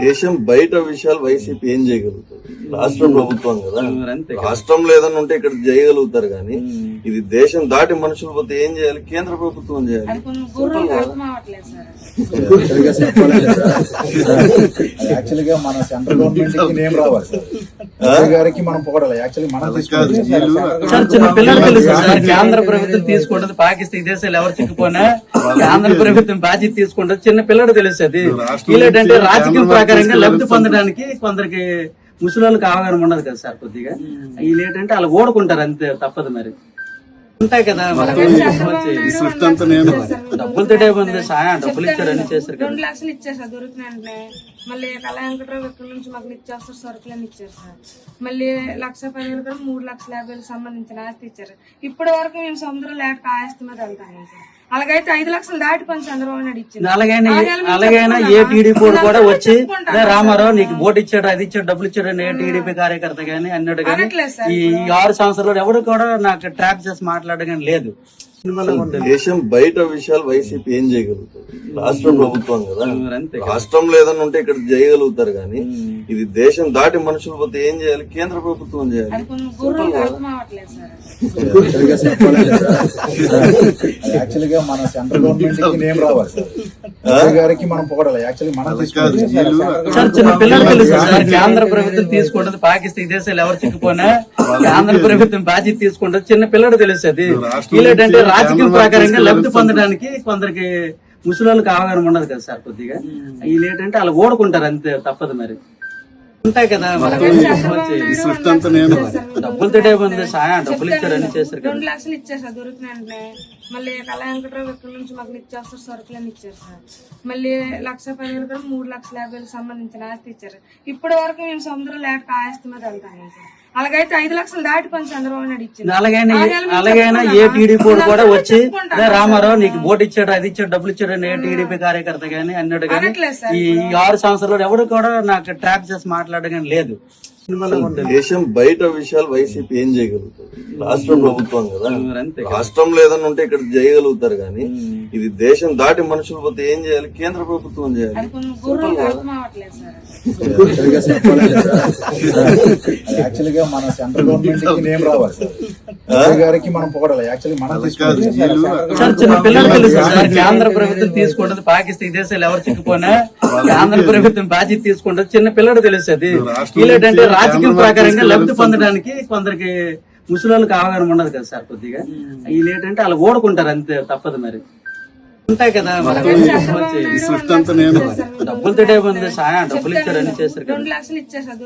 దేశం బయట విషయాలు వైసీపీ ఏం చేయగలుగుతుంది? రాష్ట్ర ప్రభుత్వం కదా. రాష్ట్రంలో ఏదన్నా ఉంటే ఇక్కడ చేయగలుగుతారు కానీ ఇది దేశం దాటి మనుషులు పోతే ఏం చేయాలి? కేంద్ర ప్రభుత్వం చేయాలి? యాక్చువల్గా మన సెంట్రల్ గవర్నమెంట్కి నేమ్ రావాలి గారికి మనం పొగడాలి. యాక్చువల్లీ మనం తీసుకుంటే సెంట్రల్ సార్ చిన్న పిల్లలు తెలుసు సార్ గవర్నమెంట్ కేంద్ర ప్రభుత్వం తీసుకుంటది పాకిస్తాన్ దేశాలు ఎవరు చిక్కుపోయినా కేంద్ర ప్రభుత్వం బాధ్యత తీసుకుంటది. చిన్న పిల్లడు తెలుస్తుంది వీళ్ళేంటంటే రాజకీయం ప్రకారంగా లబ్ధి పొందడానికి కొందరికి ముసలిళ్ళకి అవగాహన ఉండదు కదా సార్ కొద్దిగా. వీళ్ళు ఏంటంటే వాళ్ళు ఓడుకుంటారు అంతే తప్పదు మరి. ఉంటాయి కదా నేను డబ్బులతో ఉంది సాయం డబ్బులు ఇచ్చారు అన్ని చేశారు కదా. రెండు లక్షలు ఇచ్చారు సార్ దొరికిన వెంటనే మళ్ళీ కళా వెంకటరావు ఇక్కడ నుంచి మాకు నిత్యావసర సరుకులని ఇచ్చారు సార్ మళ్ళీ లక్ష పదివేలు కూడా మూడు లక్షల యాభై సంబంధించిన ఆస్తి ఇచ్చారు. ఇప్పటి వరకు మేము సముద్రం లేక ఆస్తి మీద వెళ్తాము సార్ అలాగైతే ఐదు లక్షలు దాటి పని చంద్రబాబు నాయుడు ఇచ్చింది. అలాగైనా అలాగైనా ఏ టీడీపీ కూడా వచ్చి "లే రామారావు నీకు ఓటు ఇచ్చాడు అది ఇచ్చాడు డబ్బులు ఇచ్చాడు ఏ టీడీపీ కార్యకర్త గానీ అన్నాడు కానీ ఈ ఆరు సంవత్సరాలు ఎవడు కూడా నాకు ట్రాప్ చేసి మాట్లాడడం కానీ లేదు. దేశం బయట విషయాలు వైసీపీ ఏం చేయగలుగుతుంది? రాష్ట్ర ప్రభుత్వం కదా. రాష్ట్రంలో ఏదన్నా ఉంటే ఇక్కడ చేయగలుగుతారు కానీ ఇది దేశం దాటి మనుషులు పోతే ఏం చేయాలి? కేంద్ర ప్రభుత్వం చేయాలి. అది కొంచెం గుర్రం అర్థం అవ్వట్లేదు సార్ యాక్చువల్గా చెప్పాలంటే సార్, యాక్చువల్గా మన సెంట్రల్ గవర్నమెంట్కి నేమ్ రావాలి సార్. మోడీ గారికి మనం పొగడాలి యాక్చువల్లీ మనం తీసుకుంటే సెంట్రల్ సార్ చిన్న పిల్లలు గవర్నమెంట్ తెలుసు సార్ కేంద్ర ప్రభుత్వం తీసుకుంటది పాకిస్తాన్ ఈ దేశాలు ఎవరు చిక్కుపోయినా కేంద్ర ప్రభుత్వం బాధ్యత తీసుకుంటది. చిన్న పిల్లడు తెలుస్తుంది వీళ్ళేంటంటే రాజకీయం ప్రకారంగా లబ్ధి పొందడానికి కొందరికి ముసలిళ్ళకి అవగాహన ఉండదు కదా సార్ కొద్దిగా. వీళ్ళు ఏంటంటే వాళ్ళు ఓడుకుంటారు అంతే తప్పదు మరి. ఉంటాయి కదా డబ్బులతో సాయం డబ్బులు ఇచ్చారు చేశారు రెండు లక్షలు ఇచ్చారు సార్ దొరికిన వెంటనే. మళ్ళీ కళా వెంకటరావు ఇక్కడ నుంచి మాకు నిత్యావసర సరుకులని ఇచ్చారు సార్. మళ్ళీ లక్ష పదివేలు కూడా మూడు లక్షల యాభై సంబంధించిన ఆస్తి ఇచ్చారు. ఇప్పటి వరకు మేము సముద్రం లేక ఆస్తి మీద వెళ్తాము సార్. అలాగైతే ఐదు లక్షలు దాటి పని చంద్రబాబు నాయుడు ఇచ్చింది. అలాగైనా అలాగైనా ఏ టీడీపీ కూడా వచ్చి "లే రామారావు నీకు ఓటు ఇచ్చాడు అది ఇచ్చాడు డబ్బులు ఇచ్చాడు ఏ టీడీపీ కార్యకర్త గానీ అన్నాడు కానీ ఈ ఆరు సంవత్సరాలు ఎవడు కూడా నాకు ట్రాప్ చేసి మాట్లాడడం లేదు. దేశం బయట విషయాలు వైసీపీ ఏం చేయగలుగుతుంది రాష్ట్ర ప్రభుత్వం కదా. రాష్ట్రంలో ఏదన్నా ఉంటే ఇక్కడ చేయగలుగుతారు కానీ ఇది దేశం దాటి మనుషులు పోతే ఏం చేయాలి? కేంద్ర ప్రభుత్వం చేయాలి. మన సెంట్రల్ గవర్నమెంట్కి నేమ్ రావాలి గారికి మనం పొగడాలి. యాక్చువల్లీ మనం తీసుకుంటే సెంట్రల్ సార్ చిన్న పిల్లలు తెలుసు సార్ కేంద్ర ప్రభుత్వం తీసుకుంటది పాకిస్తాన్ దేశాలు ఎవరు చిక్కుపోయినా కేంద్ర ప్రభుత్వం బాధ్యత తీసుకుంటది చిన్న పిల్లడు తెలుస్తుంది వీళ్ళేంటంటే రాజకీయం ప్రకారంగా లబ్ధి పొందడానికి కొందరికి ముసలిళ్ళకి అవగాహన ఉండదు కదా సార్ కొద్దిగా. వీళ్ళు ఏంటంటే వాళ్ళు ఓడుకుంటారు అంతే తప్పదు మరి. ఉంటాయి కదా డబ్బులతో సాయం డబ్బులు చేశారు రెండు లక్షలు ఇచ్చారు సార్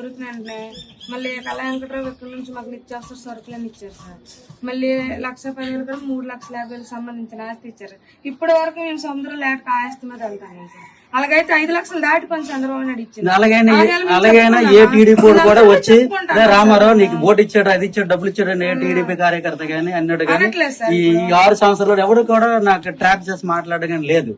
మళ్ళీ కళా వెంకటరావు ఇక్కడ నుంచి మాకు నిత్యావసర సరుకులని ఇచ్చారు సార్. మళ్ళీ లక్ష పదివేలు కూడా మూడు లక్షల యాభై సంబంధించిన ఆస్తి ఇచ్చారు. ఇప్పటి వరకు మేము సముద్రం లేక ఆస్తి మీద వెళ్తాము సార్ అలాగైతే ఐదు లక్షలు దాటి పని చంద్రబాబు నాయుడు ఇచ్చింది. అలాగైనా అలాగైనా ఏ టీడీపీ కూడా వచ్చి "లే రామారావు నీకు ఓటు ఇచ్చాడు అది ఇచ్చాడు డబ్బులు ఇచ్చాడు ఏ టీడీపీ కార్యకర్త గానీ అన్నాడు కానీ సార్ ఈ ఆరు సంవత్సరాలు ఎవడు కూడా నాకు ట్రాప్ చేసి మాట్లాడడం కానీ లేదు.